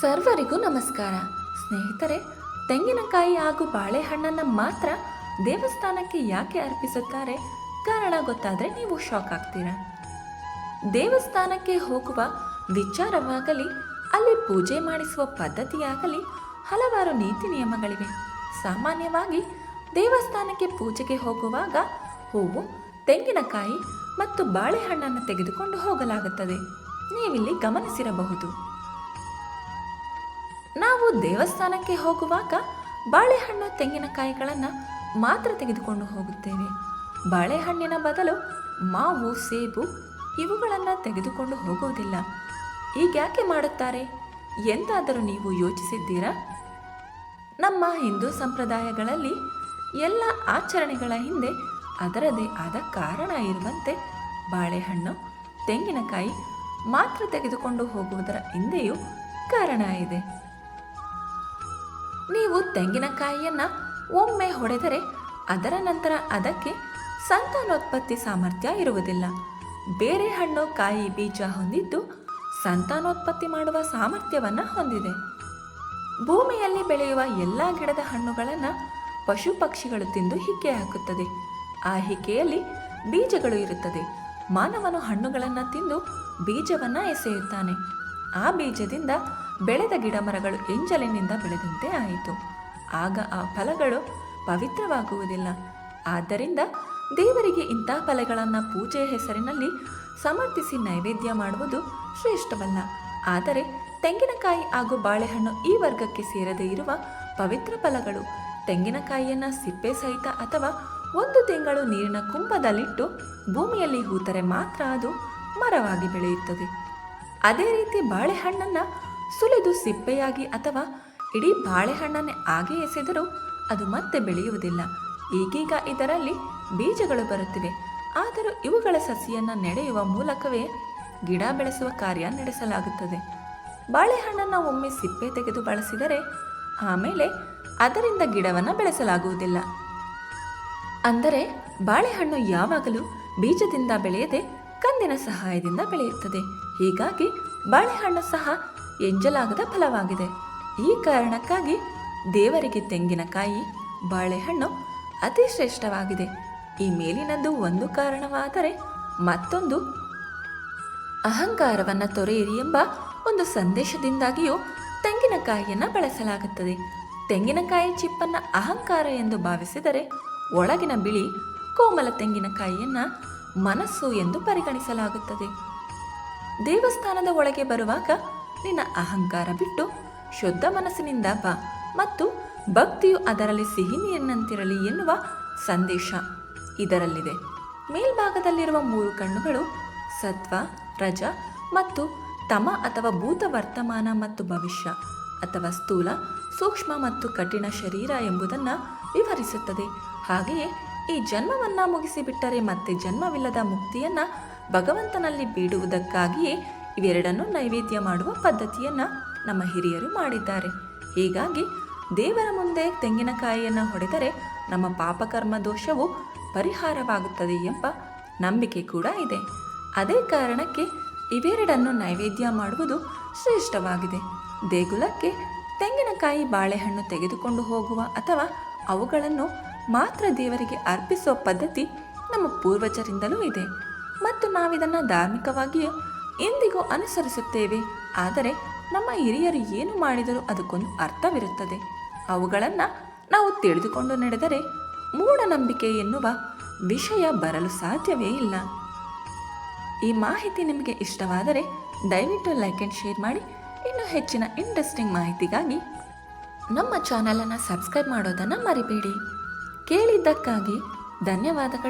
ಸರ್ವರಿಗೂ ನಮಸ್ಕಾರ. ಸ್ನೇಹಿತರೆ, ತೆಂಗಿನಕಾಯಿ ಹಾಗೂ ಬಾಳೆಹಣ್ಣನ್ನು ಮಾತ್ರ ದೇವಸ್ಥಾನಕ್ಕೆ ಯಾಕೆ ಅರ್ಪಿಸುತ್ತಾರೆ? ಕಾರಣ ಗೊತ್ತಾದರೆ ನೀವು ಶಾಕ್ ಆಗ್ತೀರಾ? ದೇವಸ್ಥಾನಕ್ಕೆ ಹೋಗುವ ವಿಚಾರವಾಗಲಿ, ಅಲ್ಲಿ ಪೂಜೆ ಮಾಡಿಸುವ ಪದ್ಧತಿಯಾಗಲಿ, ಹಲವಾರು ನೀತಿ ನಿಯಮಗಳಿವೆ. ಸಾಮಾನ್ಯವಾಗಿ ದೇವಸ್ಥಾನಕ್ಕೆ ಪೂಜೆಗೆ ಹೋಗುವಾಗ ಹೂವು, ತೆಂಗಿನಕಾಯಿ ಮತ್ತು ಬಾಳೆಹಣ್ಣನ್ನು ತೆಗೆದುಕೊಂಡು ಹೋಗಲಾಗುತ್ತದೆ. ನೀವಿಲ್ಲಿ ಗಮನಿಸಿರಬಹುದು. ದೇವಸ್ಥಾನಕ್ಕೆ ಹೋಗುವಾಗ ಬಾಳೆಹಣ್ಣು ತೆಂಗಿನಕಾಯಿಗಳನ್ನು ಮಾತ್ರ ತೆಗೆದುಕೊಂಡು ಹೋಗುತ್ತೇವೆ. ಬಾಳೆಹಣ್ಣಿನ ಬದಲು ಮಾವು, ಸೇಬು ಇವುಗಳನ್ನು ತೆಗೆದುಕೊಂಡು ಹೋಗುವುದಿಲ್ಲ. ಈಗ್ಯಾಕೆ ಮಾಡುತ್ತಾರೆ? ಎಂದಾದರೂ ನೀವು ಯೋಚಿಸಿದ್ದೀರಾ? ನಮ್ಮ ಹಿಂದೂ ಸಂಪ್ರದಾಯಗಳಲ್ಲಿ ಎಲ್ಲ ಆಚರಣೆಗಳ ಹಿಂದೆ ಅದರದೇ ಆದ ಕಾರಣ ಇರುವಂತೆ ಬಾಳೆಹಣ್ಣು, ತೆಂಗಿನಕಾಯಿ ಮಾತ್ರ ತೆಗೆದುಕೊಂಡು ಹೋಗುವುದರ ಹಿಂದೆಯೂ ಕಾರಣ ಇದೆ. ನೀವು ತೆಂಗಿನಕಾಯಿಯನ್ನು ಒಮ್ಮೆ ಹೊಡೆದರೆ ಅದರ ನಂತರ ಅದಕ್ಕೆ ಸಂತಾನೋತ್ಪತ್ತಿ ಸಾಮರ್ಥ್ಯ ಇರುವುದಿಲ್ಲ. ಬೇರೆ ಹಣ್ಣು ಕಾಯಿ ಬೀಜ ಹೊಂದಿದ್ದು ಸಂತಾನೋತ್ಪತ್ತಿ ಮಾಡುವ ಸಾಮರ್ಥ್ಯವನ್ನು ಹೊಂದಿದೆ. ಭೂಮಿಯಲ್ಲಿ ಬೆಳೆಯುವ ಎಲ್ಲ ಗಿಡದ ಹಣ್ಣುಗಳನ್ನು ಪಶು ಪಕ್ಷಿಗಳು ತಿಂದು ಹಿಕ್ಕೆ ಹಾಕುತ್ತದೆ. ಆ ಹಿಕ್ಕೆಯಲ್ಲಿ ಬೀಜಗಳು ಇರುತ್ತದೆ. ಮಾನವನು ಹಣ್ಣುಗಳನ್ನು ತಿಂದು ಬೀಜವನ್ನು ಎಸೆಯುತ್ತಾನೆ. ಆ ಬೀಜದಿಂದ ಬೆಳೆದ ಗಿಡ ಮರಗಳು ಎಂಜಲಿನಿಂದ ಬೆಳೆದಂತೆ ಆಯಿತು. ಆಗ ಆ ಫಲಗಳು ಪವಿತ್ರವಾಗುವುದಿಲ್ಲ. ಆದ್ದರಿಂದ ದೇವರಿಗೆ ಇಂಥ ಫಲಗಳನ್ನು ಪೂಜೆಯ ಹೆಸರಿನಲ್ಲಿ ಸಮರ್ಪಿಸಿ ನೈವೇದ್ಯ ಮಾಡುವುದು ಶ್ರೇಷ್ಠವಲ್ಲ. ಆದರೆ ತೆಂಗಿನಕಾಯಿ ಹಾಗೂ ಬಾಳೆಹಣ್ಣು ಈ ವರ್ಗಕ್ಕೆ ಸೇರದೇ ಇರುವ ಪವಿತ್ರ ಫಲಗಳು ತೆಂಗಿನಕಾಯಿಯನ್ನು ಸಿಪ್ಪೆ ಸಹಿತ ಅಥವಾ ಒಂದು ತಿಂಗಳು ನೀರಿನ ಕುಂಭದಲ್ಲಿಟ್ಟು ಭೂಮಿಯಲ್ಲಿ ಹೂತರೆ ಮಾತ್ರ ಅದು ಮರವಾಗಿ ಬೆಳೆಯುತ್ತದೆ. ಅದೇ ರೀತಿ ಬಾಳೆಹಣ್ಣನ್ನು ಸುಲಿದು ಸಿಪ್ಪೆಯಾಗಿ ಅಥವಾ ಇಡೀ ಬಾಳೆಹಣ್ಣನ್ನೇ ಹಾಗೆ ಎಸೆದರೂ ಅದು ಮತ್ತೆ ಬೆಳೆಯುವುದಿಲ್ಲ. ಈಗೀಗ ಇದರಲ್ಲಿ ಬೀಜಗಳು ಬರುತ್ತಿವೆ. ಆದರೂ ಇವುಗಳ ಸಸಿಯನ್ನು ನೆಡೆಯುವ ಮೂಲಕವೇ ಗಿಡ ಬೆಳೆಸುವ ಕಾರ್ಯ ನಡೆಸಲಾಗುತ್ತದೆ. ಬಾಳೆಹಣ್ಣನ್ನು ಒಮ್ಮೆ ಸಿಪ್ಪೆ ತೆಗೆದು ಬಳಸಿದರೆ ಆಮೇಲೆ ಅದರಿಂದ ಗಿಡವನ್ನು ಬೆಳೆಸಲಾಗುವುದಿಲ್ಲ. ಅಂದರೆ ಬಾಳೆಹಣ್ಣು ಯಾವಾಗಲೂ ಬೀಜದಿಂದ ಬೆಳೆಯದೆ ಕಂದಿನ ಸಹಾಯದಿಂದ ಬೆಳೆಯುತ್ತದೆ. ಹೀಗಾಗಿ ಬಾಳೆಹಣ್ಣು ಸಹ ಎಂಜಲಾಗದ ಫಲವಾಗಿದೆ. ಈ ಕಾರಣಕ್ಕಾಗಿ ದೇವರಿಗೆ ತೆಂಗಿನಕಾಯಿ, ಬಾಳೆಹಣ್ಣು ಅತಿ ಶ್ರೇಷ್ಠವಾಗಿದೆ. ಈ ಮೇಲಿನದ್ದು ಒಂದು ಕಾರಣವಾದರೆ ಮತ್ತೊಂದು. ಅಹಂಕಾರವನ್ನು ತೊರೆಯಿರಿ ಎಂಬ ಒಂದು ಸಂದೇಶದಿಂದಾಗಿಯೂ ತೆಂಗಿನಕಾಯಿಯನ್ನು ಬಳಸಲಾಗುತ್ತದೆ. ತೆಂಗಿನಕಾಯಿ ಚಿಪ್ಪನ್ನು ಅಹಂಕಾರ ಎಂದು ಭಾವಿಸಿದರೆ ಒಳಗಿನ ಬಿಳಿ ಕೋಮಲ ತೆಂಗಿನಕಾಯಿಯನ್ನು ಮನಸ್ಸು ಎಂದು ಪರಿಗಣಿಸಲಾಗುತ್ತದೆ. ದೇವಸ್ಥಾನದ ಒಳಗೆ ಬರುವಾಗ ನಿನ್ನ ಅಹಂಕಾರ ಬಿಟ್ಟು ಶುದ್ಧ ಮನಸ್ಸಿನಿಂದ ಬಾ ಮತ್ತು ಭಕ್ತಿಯು ಅದರಲ್ಲಿ ಸಿಹಿನಿಯನ್ನಂತಿರಲಿ ಎನ್ನುವ ಸಂದೇಶ ಇದರಲ್ಲಿದೆ. ಮೇಲ್ಭಾಗದಲ್ಲಿರುವ ಮೂರು ಕಣ್ಣುಗಳು ಸತ್ವ, ರಜ ಮತ್ತು ತಮ ಅಥವಾ ಭೂತ ವರ್ತಮಾನ ಮತ್ತು ಭವಿಷ್ಯ ಅಥವಾ ಸ್ಥೂಲ, ಸೂಕ್ಷ್ಮ ಮತ್ತು ಕಠಿಣ ಶರೀರ ಎಂಬುದನ್ನು ವಿವರಿಸುತ್ತದೆ. ಹಾಗೆಯೇ ಈ ಜನ್ಮವನ್ನು ಮುಗಿಸಿಬಿಟ್ಟರೆ ಮತ್ತೆ ಜನ್ಮವಿಲ್ಲದ ಮುಕ್ತಿಯನ್ನು ಭಗವಂತನಲ್ಲಿ ಬೇಡುವುದಕ್ಕಾಗಿಯೇ ಇವೆರಡನ್ನು ನೈವೇದ್ಯ ಮಾಡುವ ಪದ್ಧತಿಯನ್ನು ನಮ್ಮ ಹಿರಿಯರು ಮಾಡಿದ್ದಾರೆ. ಹೀಗಾಗಿ ದೇವರ ಮುಂದೆ ತೆಂಗಿನಕಾಯಿಯನ್ನು ಹೊಡೆದರೆ ನಮ್ಮ ಪಾಪಕರ್ಮ ದೋಷವು ಪರಿಹಾರವಾಗುತ್ತದೆ ಎಂಬ ನಂಬಿಕೆ ಕೂಡ ಇದೆ. ಅದೇ ಕಾರಣಕ್ಕೆ ಇವೆರಡನ್ನು ನೈವೇದ್ಯ ಮಾಡುವುದು ಶ್ರೇಷ್ಠವಾಗಿದೆ. ದೇಗುಲಕ್ಕೆ ತೆಂಗಿನಕಾಯಿ ಬಾಳೆಹಣ್ಣು ತೆಗೆದುಕೊಂಡು ಹೋಗುವ ಅಥವಾ ಅವುಗಳನ್ನು ಮಾತ್ರ ದೇವರಿಗೆ ಅರ್ಪಿಸುವ ಪದ್ಧತಿ ನಮ್ಮ ಪೂರ್ವಜರಿಂದಲೂ ಇದೆ. ಮತ್ತು ನಾವಿದನ್ನು ಧಾರ್ಮಿಕವಾಗಿಯೂ ಇಂದಿಗೂ ಅನುಸರಿಸುತ್ತೇವೆ. ಆದರೆ ನಮ್ಮ ಹಿರಿಯರು ಏನು ಮಾಡಿದರೂ ಅದಕ್ಕೊಂದು ಅರ್ಥವಿರುತ್ತದೆ. ಅವುಗಳನ್ನು ನಾವು ತಿಳಿದುಕೊಂಡು ನಡೆದರೆ ಮೂಢನಂಬಿಕೆ ಎನ್ನುವ ವಿಷಯ ಬರಲು ಸಾಧ್ಯವೇ ಇಲ್ಲ. ಈ ಮಾಹಿತಿ ನಿಮಗೆ ಇಷ್ಟವಾದರೆ ದಯವಿಟ್ಟು ಲೈಕ್ ಆ್ಯಂಡ್ ಶೇರ್ ಮಾಡಿ. ಇನ್ನೂ ಹೆಚ್ಚಿನ ಇಂಟ್ರೆಸ್ಟಿಂಗ್ ಮಾಹಿತಿಗಾಗಿ ನಮ್ಮ ಚಾನಲನ್ನು ಸಬ್ಸ್ಕ್ರೈಬ್ ಮಾಡೋದನ್ನು ಮರಿಬೇಡಿ. ಕೇಳಿದ್ದಕ್ಕಾಗಿ ಧನ್ಯವಾದಗಳು.